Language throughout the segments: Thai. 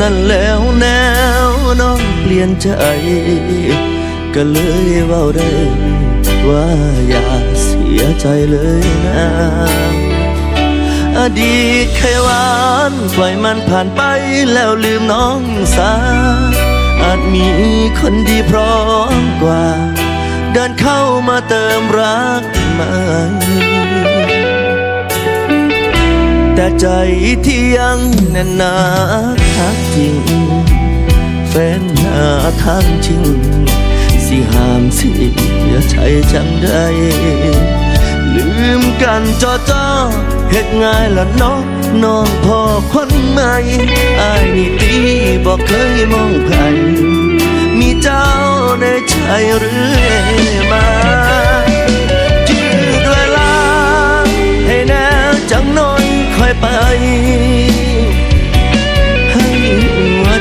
นั้นแล้วแนวน้องเปลี่ยนใจ ก็เลยเว่าได้ว่าอย่าเสียใจเลยนะอดีตเคยหวานปล่อยมันผ่านไปแล้วลืมน้องสาอาจมีคนดีพร้อมกว่า เดินเข้ามาเติมรักใหม่ แต่ใจที่ยังแน่นหนาทักจริง แฟนหน้าทางจริง สิห้ามเสียใจจังได้ลืมกันจอจอเฮ็ดง่ายละน้องน้องพ่อคนใหม่อายนี่ตีบอกเคยมองใครมีเจ้าในใจเรื่อ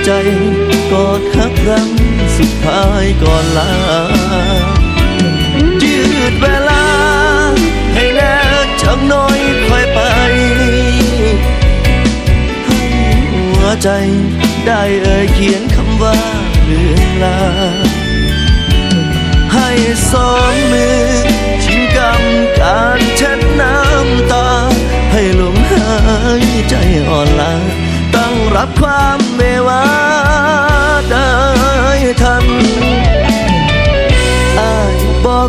ใจกอดฮักครั้งสุดท้ายก่อนลายืดเวลา ให้แน่จังหน่อยค่อยไปให้หัวใจได้เอ่ยเขียนคำว่าเลือนลา ให้สองมือ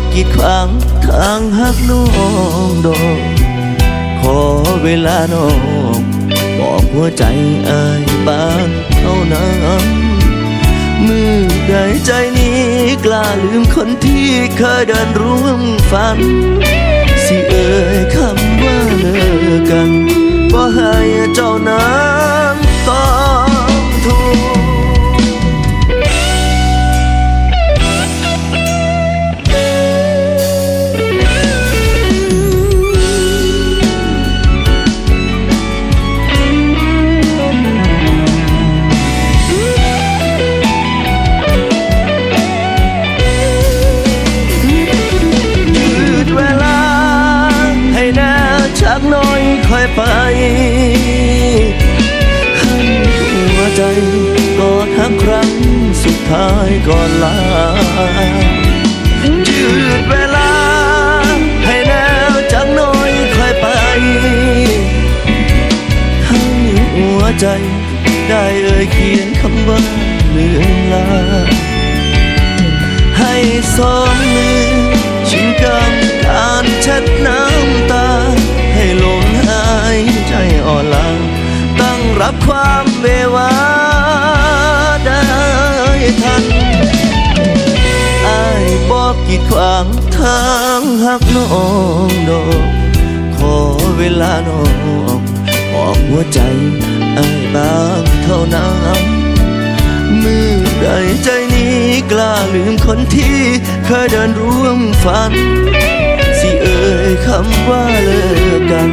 กกีดขวางทางหักน้องดอกขอเวลาน้องบอกหัวใจอายบางเท่านั้นมือใดใจนี้กล้าลืมคนที่เคยเดินร่วมฝัน สิเอ่ยคำว่าเลิกกันบ่ให้เจ้านั้น อยไปให้หัวใจกอดหักครั้งสุดท้ายก่อนลายืดเวลา ให้แน่จักน้อยค่อยไปให้หัวใจได้เอ่ยเขียนคำว่าเลือนลา ให้สองมือชิงกำการเช็ดน้ำ หักน้องดอกขอเวลาน้องบอกหัวใจอายบางเท่านั้นมือใดใจนี้กล้าลืมคนที่เคยเดินร่วมฝัน สิเอ่ยคำว่าเลิกกัน